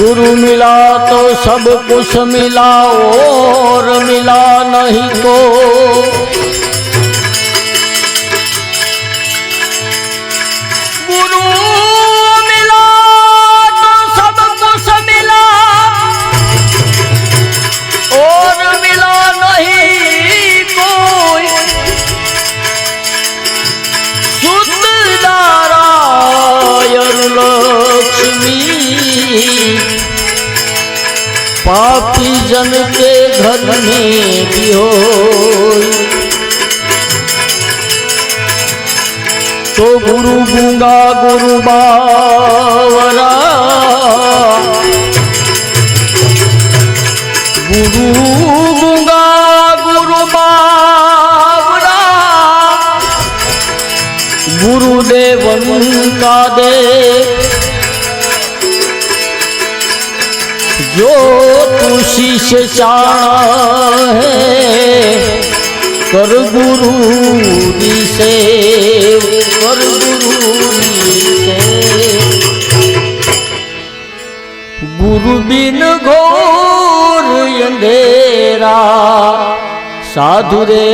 गुरु मिला तो सब कुछ मिला और मिला नहीं तो पापी जन के घर में भी हो। तो गुरु गूँगा, गुरु बावरा। गुरु गूँगा, गुरु बावरा। गुरुदेवन का दे तू शिष्य चाहे कर गुरु दी से कर गुरु दी से गुरु बिन घोर अंधेरा साधु रे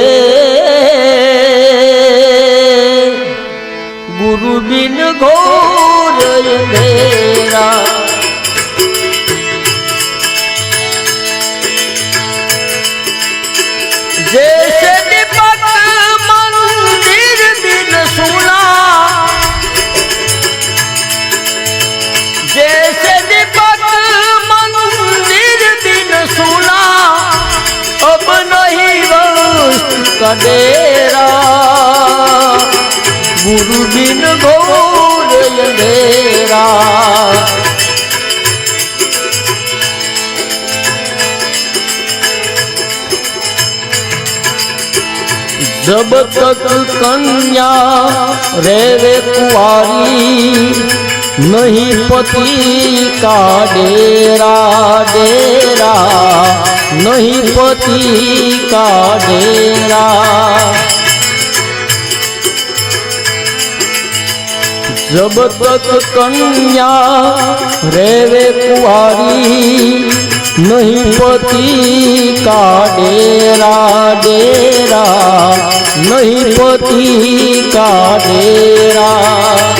गुरु बिन वस्तु का डेरा गुरु बिन घोर अंधेरा जब तक कन्या रेवे कुआरी नहीं पति का डेरा डेरा। नहीं पति का डेरा। जब तक कन्या रेवे कुआरी नहीं पति का डेरा डेरा। नहीं पति का डेरा।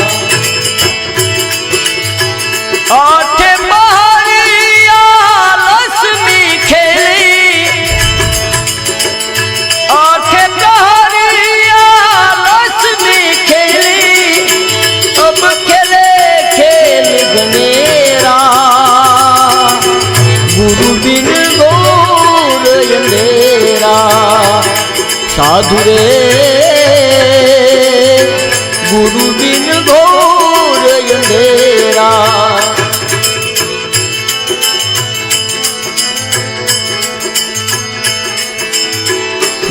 साधु रे। गुरु बिन घोर अंधेरा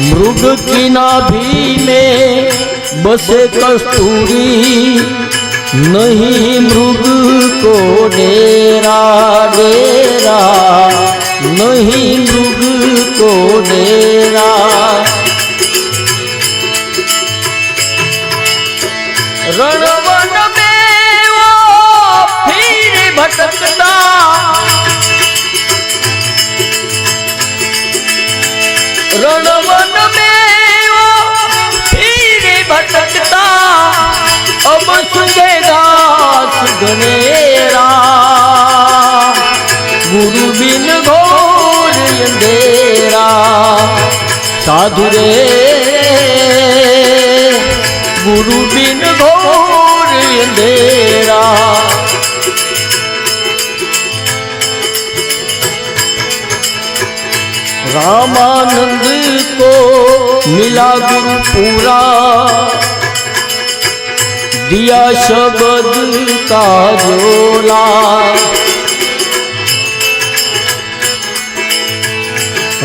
मृग की नाभि में बसे कस्तूरी, नहीं मृग को डेरा डेरा, नहीं मृग को डेरा। रणवन में वो फिर भटकता अब सुनेगा सुगनेरा गुरु बिन घोर अंधेरा साधु रे रामानंद को मिला गुरु पूरा। दिया शब्द का जोला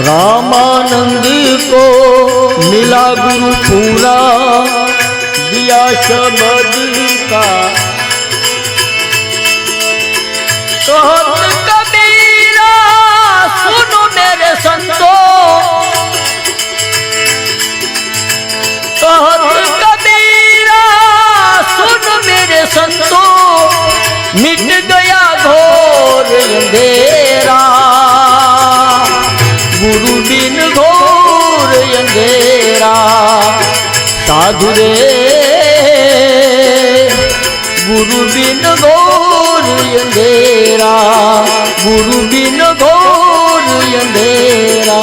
रामानंद को मिला गुरु पूरा। दिया शब्द का कहत कबीरा सुनो। साधु रे गुरु बिन घोर अंधेरा गुरु बिन घोर अंधेरा